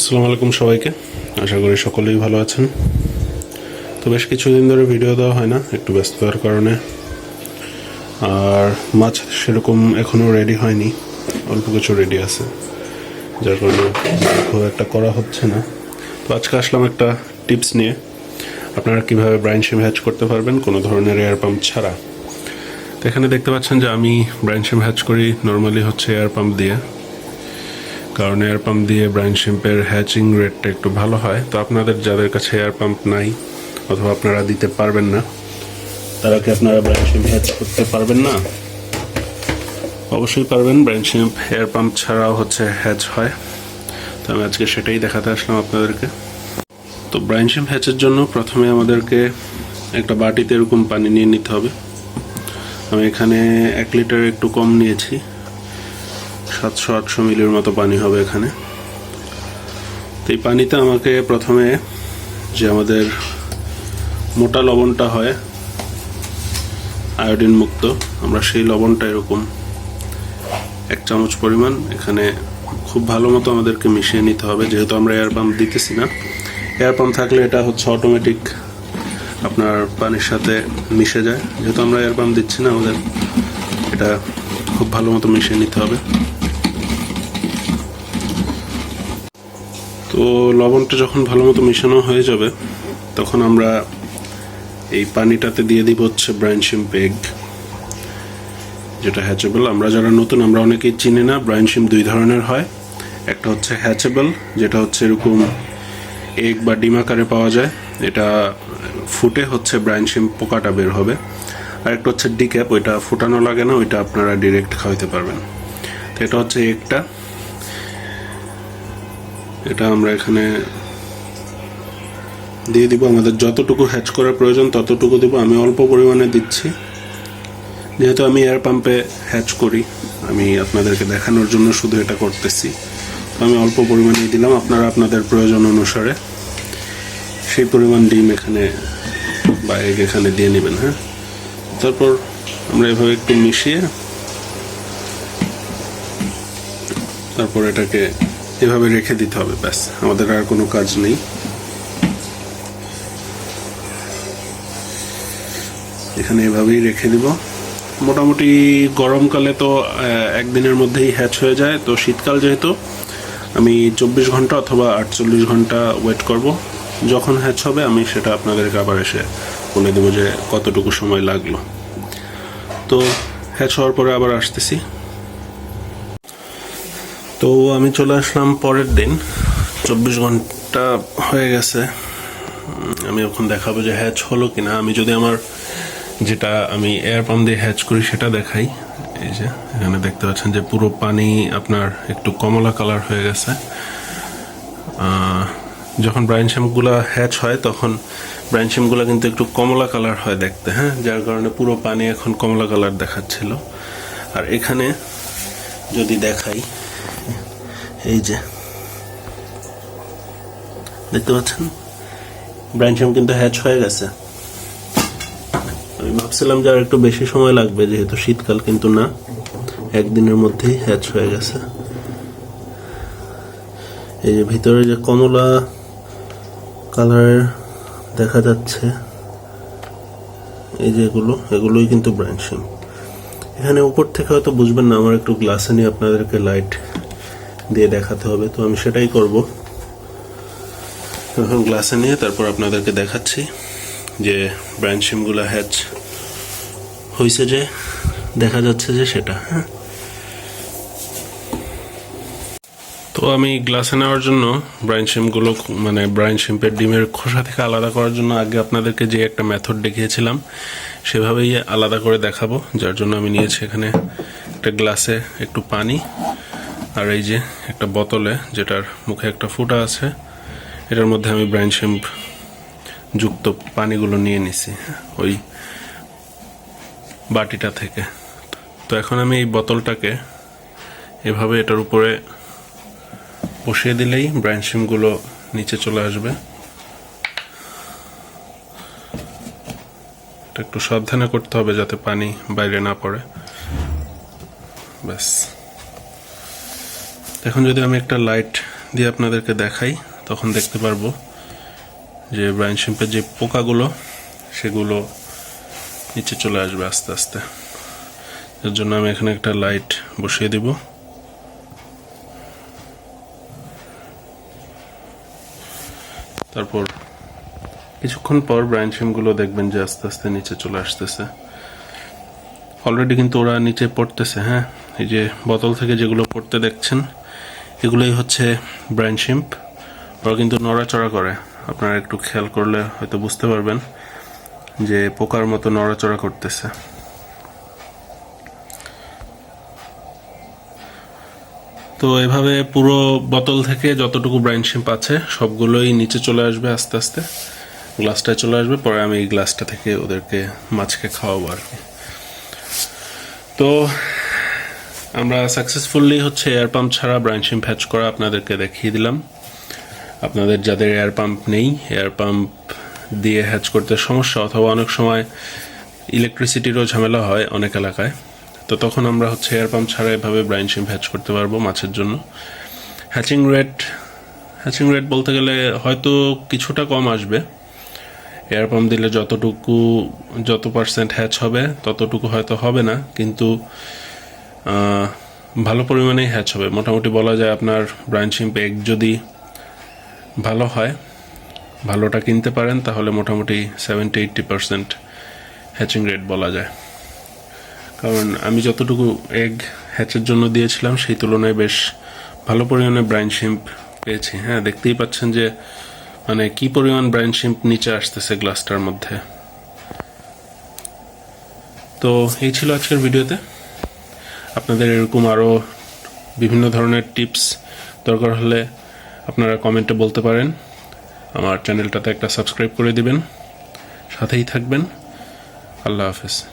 আসসালামু আলাইকুম সবাইকে। আশা করি সকলেই ভালো আছেন। তো বেশ কিছুদিন ধরে ভিডিও দেওয়া হয় না, একটু ব্যস্ততার কারণে। আর মাছ সেরকম এখনও রেডি হয়নি, অল্প কিছু রেডি আছে। যার কারণে খুব একটা করা হচ্ছে না। তো আজকে আসলাম একটা টিপস নিয়ে। আপনারা কীভাবে ব্রাইন শিম হ্যাচ করতে পারবেন, কোনো ধরনের এয়ার পাম্প ছাড়া। তো এখানে দেখতে পাচ্ছেন যে আমি ব্রাইন শিম হ্যাচ করি নর্মালি হচ্ছে এয়ার পাম্প দিয়ে। কারণ এয়ার পাম্প দিয়ে ব্রাইন শিম্পের হ্যাচিং রেটটা একটু ভালো হয়। তো আপনাদের যাদের কাছে এয়ার পাম্প নাই অথবা আপনারা দিতে পারবেন না, তারা কি আপনারা ব্রাইন শিম্প হ্যাচ করতে পারবেন না? অবশ্যই পারবেন। ব্রাইন শিম্প এয়ার পাম্প ছাড়াও হচ্ছে হ্যাচ হয়। তো আমি আজকে সেটাই দেখাতে আসলাম আপনাদেরকে। তো ব্রাইন শিম্প হ্যাচের জন্য প্রথমে আমাদেরকে একটা বাটিতে এরকম পানি নিয়ে নিতে হবে। আমি এখানে এক লিটার একটু কম নিয়েছি। সাতশো আটশো মিলির মতো পানি হবে এখানে। তো এই পানিতে আমাকে প্রথমে যে আমাদের মোটা লবণটা হয়, আয়োডিন মুক্ত, আমরা সেই লবণটা এরকম এক চামচ পরিমাণ এখানে খুব ভালো মতো আমাদেরকে মিশিয়ে নিতে হবে, যেহেতু আমরা এয়ার পাম্প দিতেছি না। এয়ার পাম্প থাকলে এটা হচ্ছে অটোমেটিক আপনার পানির সাথে মিশে যায়। যেহেতু আমরা এয়ার পাম্প দিচ্ছি না, আমাদের এটা খুব ভালো মতো মিশিয়ে নিতে হবে। তো লবণটা যখন ভালো মতো মেশানো হয়ে যাবে, তখন আমরা এই পানিটাতে দিয়ে দিব হচ্ছে ব্রাইন শিম পেগ যেটা হ্যাচেবল আমরা যারা নতুন, আমরা অনেকেই চিনি না ব্রাইন শিম দুই ধরনের হয়। একটা হচ্ছে হ্যাচেবল যেটা হচ্ছে এরকম এগ বা ডিম আকারে পাওয়া যায়। এটা ফুটে হচ্ছে ব্রাইন শিম পোকাটা বের হবে। আর একটা হচ্ছে ডিক্যাপ ওইটা ফুটানো লাগে না, ওইটা আপনারা ডিরেক্ট খাওয়াইতে পারবেন। তো এটা হচ্ছে এগটা এটা আমরা এখানে দিয়ে দিব। আমাদের যতটুকু হ্যাচ করার প্রয়োজন, ততটুকু দিব। আমি অল্প পরিমাণে দিচ্ছি। যেহেতু আমি এয়ার পাম্পে হ্যাচ করি, আমি আপনাদেরকে দেখানোর জন্য শুধু এটা করতেছি। তো আমি অল্প পরিমাণেই দিলাম। আপনারা আপনাদের প্রয়োজন অনুসারে সেই পরিমাণ ডিম এখানে বা এগ এখানে দিয়ে নেবেন হ্যাঁ? তারপর আমরা এভাবে একটু মিশিয়ে তারপর এটাকে এভাবে রেখে দিতে হবে, ব্যাস। আমাদের আর কোনো কাজ নেই। এখানে এভাবেই রেখে দিব। মোটামুটি গরমকালে তো একদিনের মধ্যেই হ্যাচ হয়ে যায়। তো শীতকাল যেহেতু, আমি চব্বিশ ঘণ্টা অথবা আটচল্লিশ ঘণ্টা ওয়েট করব। যখন হ্যাচ হবে, আমি সেটা আপনাদেরকে আবার এসে বলে দেবো যে কতটুকু সময় লাগল। তো হ্যাচ হওয়ার পরে আবার আসতেছি। তো আমি চলে আসলাম পরের দিন। চব্বিশ ঘণ্টা হয়ে গেছে। আমি এখন দেখাবো যে হ্যাচ হলো কিনা। আমি যদি আমার যেটা আমি এয়ার পাম্প দিয়ে হ্যাচ করি, সেটা দেখাই। এই যে, এখানে দেখতে পাচ্ছেন যে পুরো পানি আপনার একটু কমলা কালার হয়ে গেছে। যখন ব্রাইন শ্যামগুলো হ্যাচ হয়, তখন ব্রাইন শ্যামগুলো কিন্তু একটু কমলা কালার হয় দেখতে হ্যাঁ? যার কারণে পুরো পানি এখন কমলা কালার দেখাচ্ছিল। আর এখানে যদি দেখাই এই যে। দেখতে পাচ্ছেন? ব্রাইনশ্যাম কিন্তু হ্যাচ হয়ে গেছে। আমি ভাবছিলাম যে আর একটু বেশি সময় লাগবে, যেহেতু শীতকাল কিন্তু না। একদিনের মধ্যেই হ্যাচ হয়ে গেছে। এই যে ভিতরে যে কমলা কালার দেখা যাচ্ছে, এই যে এগুলো, এগুলোই কিন্তু ব্রাইনশিম এখানে উপর থেকে হয়তো বুঝবেন না, আমার একটু গ্লাসে নিয়ে আপনাদেরকে লাইট দিয়ে দেখাতে হবে, তো আমি সেটাই করব। এখন গ্লাসে নিয়ে তারপর আপনাদেরকে দেখাচ্ছি যে ব্রাইন শিমগুলো হ্যাচ হয়েছে যে, দেখা যাচ্ছে যে সেটা হ্যাঁ। তো আমি গ্লাসে নেওয়ার জন্য ব্রাইন শিমগুলো মানে ব্রাইন শিম্পের ডিমের খোসা থেকে আলাদা করার জন্য আগে আপনাদেরকে যে একটা মেথড দেখিয়েছিলাম, সেভাবেই আলাদা করে দেখাবো, যার জন্য আমি নিয়েছি এখানে একটা গ্লাসে একটু পানি। আর এই যে একটা বোতলে যেটার মুখে একটা ফুটা আছে, এটার মধ্যে আমি ব্রাইন শিম্প যুক্ত পানিগুলো নিয়ে নিছি, ওই বাটিটা থেকে। তো এখন আমি এই বোতলটাকে এভাবে এটার উপরে বসিয়ে দিলেই ব্রাইন শিমগুলো নিচে চলে আসবে। একটু সাবধানে করতে হবে যাতে পানি বাইরে না পড়ে। ব্যাস। এখন যদি আমি একটা লাইট দিয়ে আপনাদেরকে দেখাই, তখন দেখতে পারব যে ব্রাইন শিম্পের যে পোকাগুলো, সেগুলো নিচে চলে আসবে আস্তে আস্তে। এর জন্য আমি এখানে একটা লাইট বসিয়ে দিব। তারপর কিছুক্ষণ পর ব্রাইন শিমগুলো দেখবেন যে আস্তে আস্তে নিচে চলে আসতেছে। অলরেডি কিন্তু ওরা নিচে পড়তেছে হ্যাঁ? এই যে বোতল থেকে যেগুলো পড়তে দেখছেন এগুলোই হচ্ছে ব্রাইন শিম্প। ওরা কিন্তু নড়াচড়া করে। আপনারা একটু খেয়াল করলে হয়তো বুঝতে পারবেন যে পোকার মতো নড়াচড়া করতেছে। তো এভাবে পুরো বোতল থেকে যতটুকু ব্রাইন শিম্প আছে, সবগুলোই নিচে চলে আসবে আস্তে আস্তে। গ্লাসটায় চলে আসবে, পরে আমি এই গ্লাসটা থেকে ওদেরকে মাছকে খাওয়াবো আর কি। তো আমরা সাকসেসফুলি হচ্ছে এয়ার পাম্প ছাড়া শিম্প হ্যাচ করা আপনাদেরকে দেখিয়ে দিলাম। আপনাদের যাদের এয়ার পাম্প নেই এয়ার পাম্প দিয়ে হ্যাচ করতে সমস্যা অথবা অনেক সময় ইলেকট্রিসিটিরও ঝামেলা হয় অনেক এলাকায়, তো তখন আমরা হচ্ছে এয়ার পাম্প ছাড়া এভাবে ব্রাইন হ্যাচ করতে পারব মাছের জন্য। হ্যাচিং রেট হ্যাচিং রেট বলতে গেলে হয়তো কিছুটা কম আসবে। এয়ার পাম্প দিলে যতটুকু, যত পার্সেন্ট হ্যাচ হবে ততটুকু হয়তো হবে না, কিন্তু ভালো পরিমাণেই হ্যাচ হবে। মোটামুটি বলা যায় আপনার শিম্প এগ যদি ভালো হয়, ভালোটা কিনতে পারেন, তাহলে মোটামুটি seventy eighty percent hatching rate বলা যায়। কারণ আমি যতটুকু এগ হ্যাচের জন্য দিয়েছিলাম, সেই তুলনায় বেশ ভালো পরিমাণে ব্রাইন শিম্প পেয়েছি। হ্যাঁ দেখতেই পাচ্ছেন যে মানে কি পরিমাণ ব্রাইন শিম্প নিচে আসতেছে গ্লাসটার মধ্যে। তো এই ছিল আজকের ভিডিওতে আপনাদের এরকম আরও বিভিন্ন ধরনের টিপস দরকার হলে আপনারা কমেন্টে বলতে পারেন। আমার চ্যানেলটাতে একটা সাবস্ক্রাইব করে দিবেন। সাথেই থাকবেন। আল্লাহ হাফেজ।